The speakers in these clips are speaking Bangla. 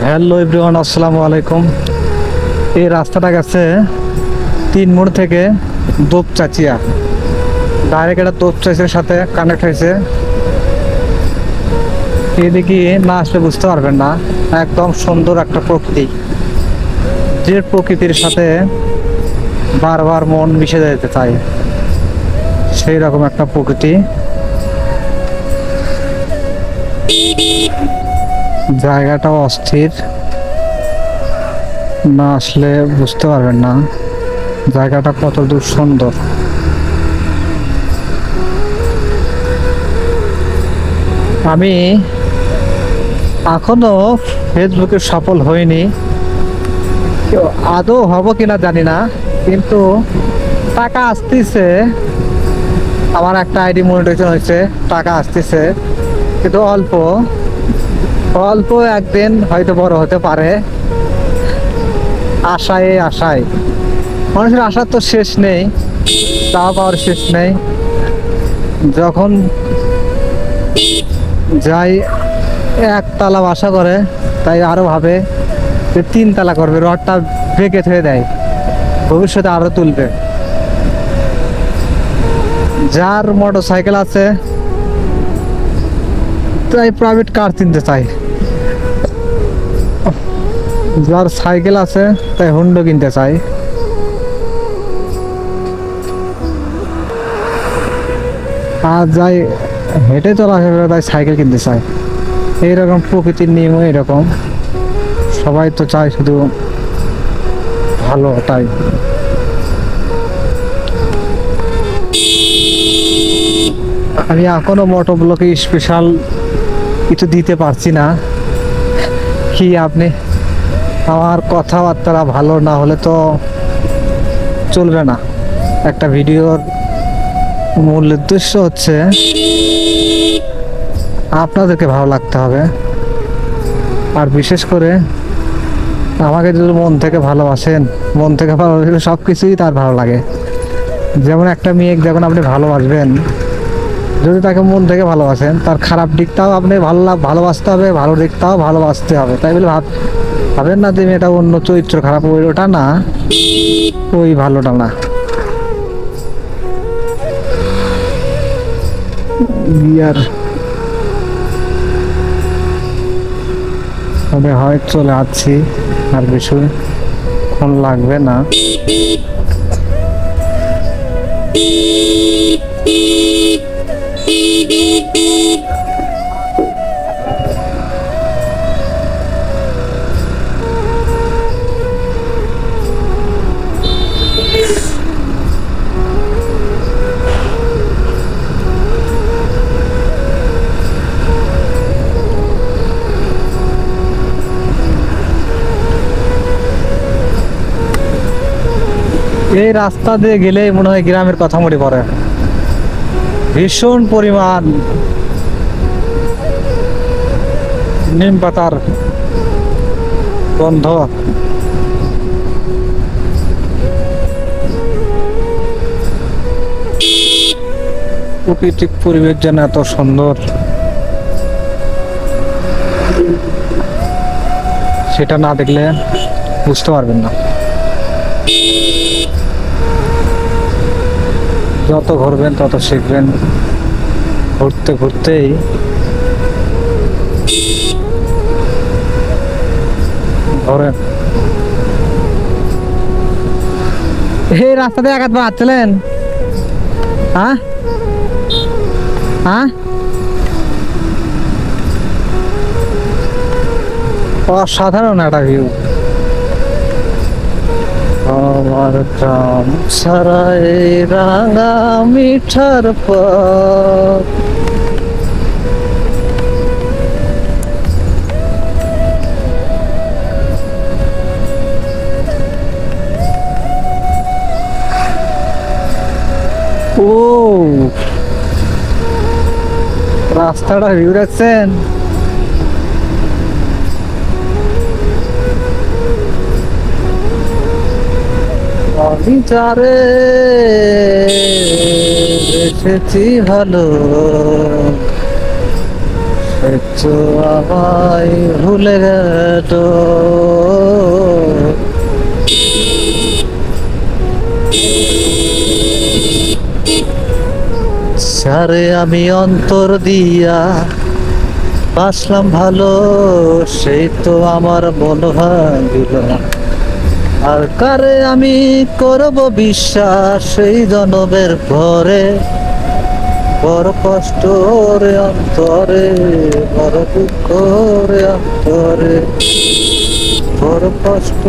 হ্যালো এভরিওয়ান, আসসালামু আলাইকুম। এই রাস্তাটা গেছে তিন মোড় থেকে দোপচাচিয়া। ডাইরেক্ট এটা দোপচাচিয়ার সাথে কানেক্ট হয়েছে। এদিকে না আসলে বুঝতে পারবেন না, একদম সুন্দর একটা প্রকৃতি। যে প্রকৃতির সাথে বারবার মন মিশে যেতে চায় সেই রকম একটা প্রকৃতি। জায়গাটাও অস্থির। না আসলে বুঝতে পারবেন না জায়গাটা কত দূর সুন্দর। আমি এখনও ফেসবুকে সফল হইনি। আদৌ হব কিনা জানি না, কিন্তু টাকা আসতেছে। আমার একটা আইডি মনিটাইজেশন হয়েছে, টাকা আসতেছে, কিন্তু অল্প। অল্প একদিন হয়তো বড় হতে পারে। আশায় আশায়। মানুষের আশার তো শেষ নেই তা পাওয়ার শেষ নেই। যখন যাই একতলা বাসা করে, তাই আরও ভাবে যে তিন তালা করবে, রডটা বেঁকে থয়ে দেয়। ভবিষ্যতে আরও তুলবে। যার মোটর সাইকেল আছে, তাই প্রাইভেট কার কিনতে চাই যার সাইকেল আছে, তাই হুন্ডো কিনতে চাই। আর যাই হেঁটে চলাফেরা করে তাই সাইকেল কিনতে চাই। এইরকম প্রকৃতির নিয়ম এরকম সবাই তো চায় শুধু ভালো তাই আমি এখনও মোটো ব্লকে স্পেশাল কিছু দিতে পারছি না। কি আপনি? আমার কথাবার্তা ভালো না হলে তো চলবে না। একটা ভিডিওর মূল উদ্দেশ্য হচ্ছে, আপনাদেরকে ভালো লাগতে হবে। আর বিশেষ করে আমাকে যদি মন থেকে ভালোবাসেন, মন থেকে ভালোবাসলে সব কিছুই তার ভালো লাগে। যেমন একটা মেয়ে যখন আপনি ভালোবাসবেন। যদি তাকে মন থেকে ভালোবাসেন, তার খারাপ দিকটাও আপনি ভালো ভালোবাসতে হবে, ভালো দিকটাও ভালোবাসতে হবে। তাই বলে ভাব ভাবেন না যে মেয়েটা অন্য চরিত্র খারাপ ওই ওটা না, ওই ভালোটা না। তবে হয় চলে আসছি আর বেশি ক্ষণ লাগবে না। এই রাস্তা দিয়ে গেলেই মনে হয় গ্রামের কথা মনে পড়ে। ভীষণ পরিমাণ নিম পাতার গন্ধ। প্রাকৃতিক পরিবেশ যেন এত সুন্দর। সেটা না দেখলে বুঝতে পারবেন না। যত ঘুরবেন, তত শিখবেন। ঘুরতে ঘুরতেই ধরেন। এই রাস্তাতে এক হাত বাঁচলেন হ্যাঁ হ্যাঁ অসাধারণ একটা ভিউ আমার গ্রাম সারাই রাঙা মিঠার পথ। রাস্তাটা ভিউ দেখছেন যারে এসেছি ভালো। আমায় ভুলে গেল সারে আমি অন্তর দিয়া বাসলাম ভালো, সেই তো আমার মন ভাঙিল আর কারে আমি করব বিশ্বাস সেই জনমের পরে বড় কষ্ট রে অন্তরে, বড় দুঃখ রে অন্তরে। বড় কষ্ট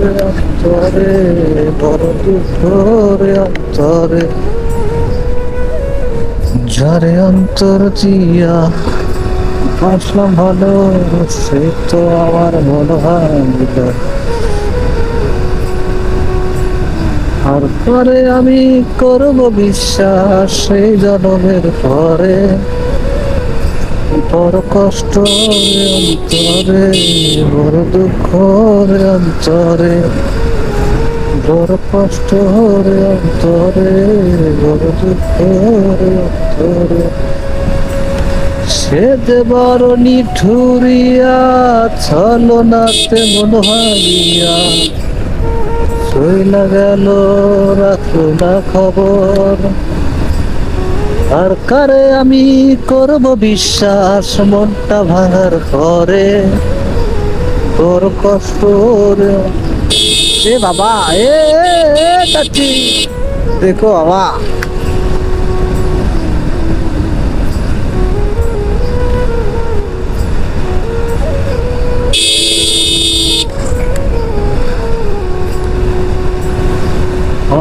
রে অন্তরে, বড় দুঃখ রে অন্তরে। যারে অন্তর দিয়া আসলাম ভালো, সে তো আমার মনে ভাঙিল আর পরে আমি করব বিশ্বাস সেই জনমের পরে। বড় কষ্ট অন্তরে, বড় দুঃখ অন্তরে। বড় কষ্ট অন্তরে, বড় দুঃখ অন্তরে। সে যে নিঠুরিয়া, ছলনাতে মন চইলা গেল রাখল না খবর। আর কারে আমি করব বিশ্বাস? মনটা ভাঙার পরে তোর কষ্ট এ বাবা এ, চাচি। দেখো বাবা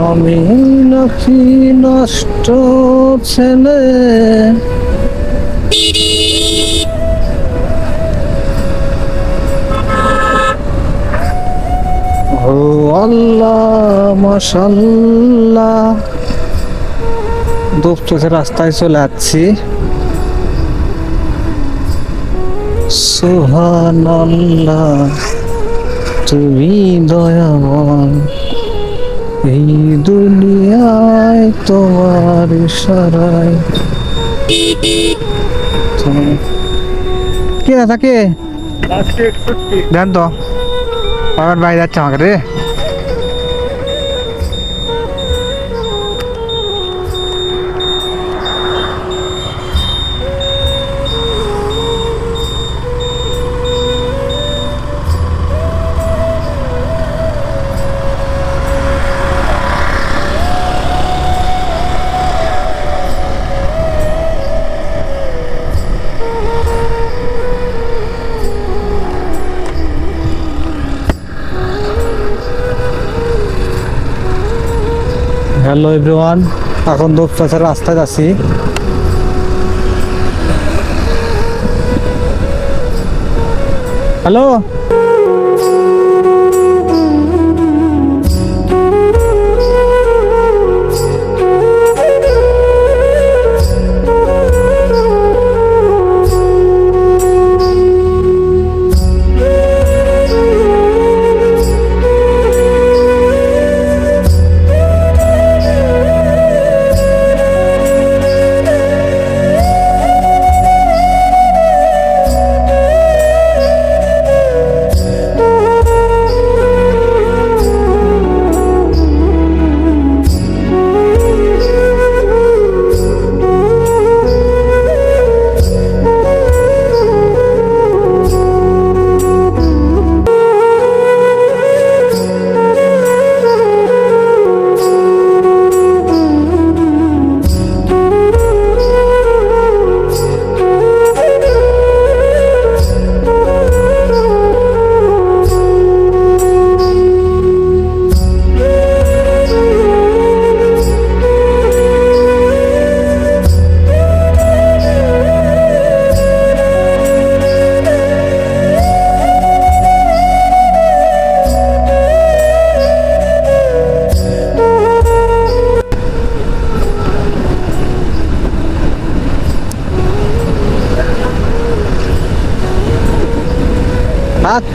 আমি নাকি নষ্ট ছেলে। ও আল্লাহ, মাশাল্লাহ। দুপচোখে রাস্তায় চলে যাচ্ছি সুহান আল্লাহ তুমি দয়াময় এই দুনিয়ায় তোমার ইশারায়। কে দাদা থাকে দেন তো। বাবার ভাই যাচ্ছে আমাকে রে। হ্যালো এভরিওয়ান এখন দুপচাচার রাস্তায় যাচ্ছি হ্যালো?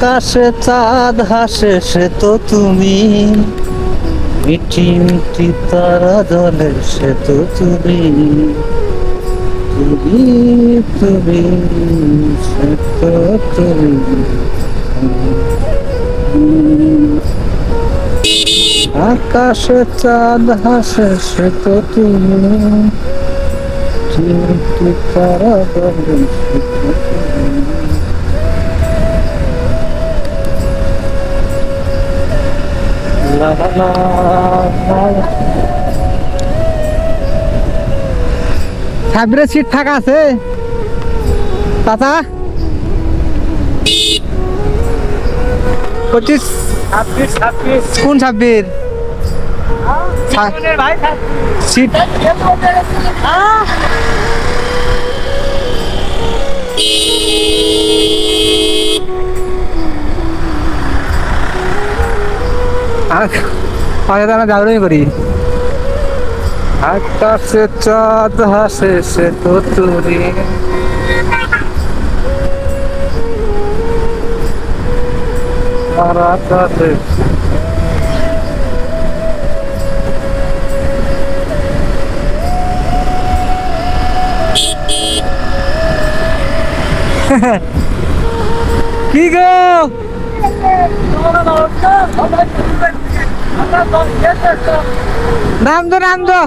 আকাশে চাঁদ হাসে, সে তো তুমি। মিটি মিটি তারা জলে, সে তো তুমি। তুমি তুমি সত্য তুমি। আকাশে চাঁদ হাসে, সে তো তুমি। চিন্তি করা বলে সে সাবরে সিট ফাঁকা আছে। চাচা? পঁচিশ কোন ছাব্বির ভাই সিট তো আমরা যাওয়ারই করি। আকাশে চাঁদ হাসে সে তো তুমি কি গো? নাম দো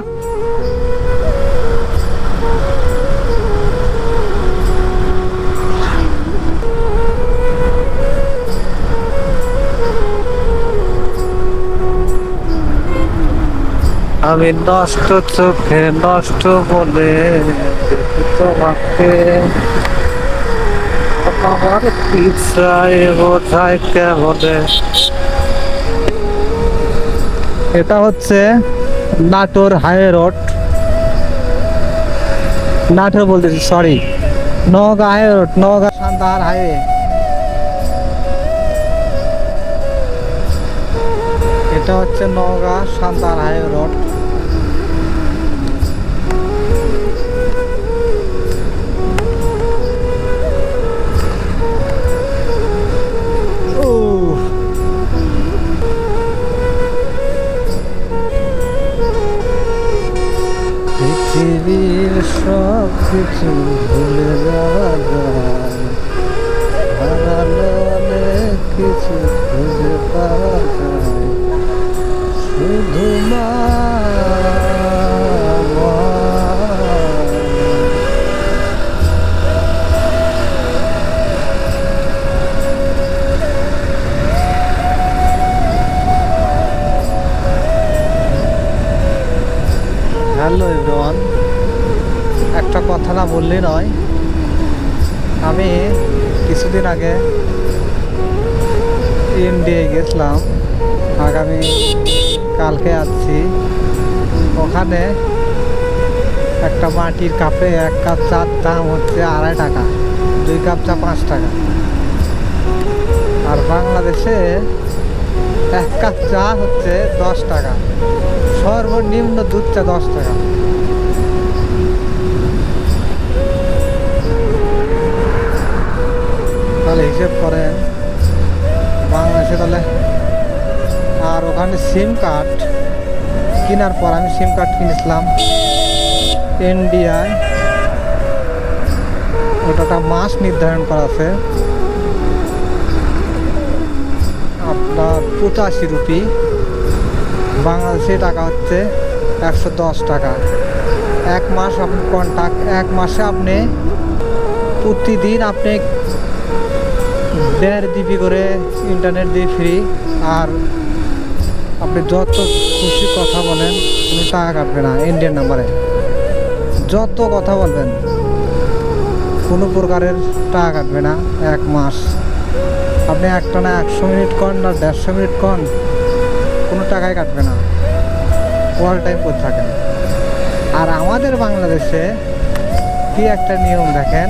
আমি নষ্ট চোখে নষ্ট বলে তোমাকে এটা হচ্ছে নাটোর হাই রোড। নাটোর বলতেছি sorry Naogaon high road, Naogaon Santahar highway. এটা হচ্ছে নওগাঁ সান্তাহার হাই রোড। সব বললেই নয়, আমি কিছুদিন আগে ইন্ডিয়ায় গেছিলাম। আগামী কালকে আসছি। ওখানে একটা মাটির কাপে এক কাপ চার দাম হচ্ছে আড়াই টাকা, দুই কাপ চা পাঁচ টাকা। আর বাংলাদেশে এক কাপ চা হচ্ছে দশ টাকা। সর্বনিম্ন দুধ চা দশ টাকা। তাহলে হিসেব করেন, বাংলাদেশে তাহলে, আর ওখানে সিম কার্ড কেনার পর আমি সিম কার্ড কিনেছিলাম ইন্ডিয়ায় ওটা মাস নির্ধারণ করা আছে। আপনার পঁচাশি রুপি। বাংলাদেশে টাকা হচ্ছে একশো দশ টাকা। এক মাস আপনি কন্ট্যাক্ট এক মাসে আপনি প্রতিদিন আপনি দেড় জিবি করে ইন্টারনেট দিয়ে ফ্রি আর আপনি যত খুশি কথা বলেন, কোনো টাকা কাটবে না ইন্ডিয়ান নাম্বারে যত কথা বলবেন, কোনো প্রকারের টাকা কাটবে না এক মাস। আপনি একটা না একশো মিনিট কন না দেড়শো মিনিট কন, কোনো টাকাই কাটবে না। অল টাইম করে থাকেন। আর আমাদের বাংলাদেশে কি একটা নিয়ম দেখেন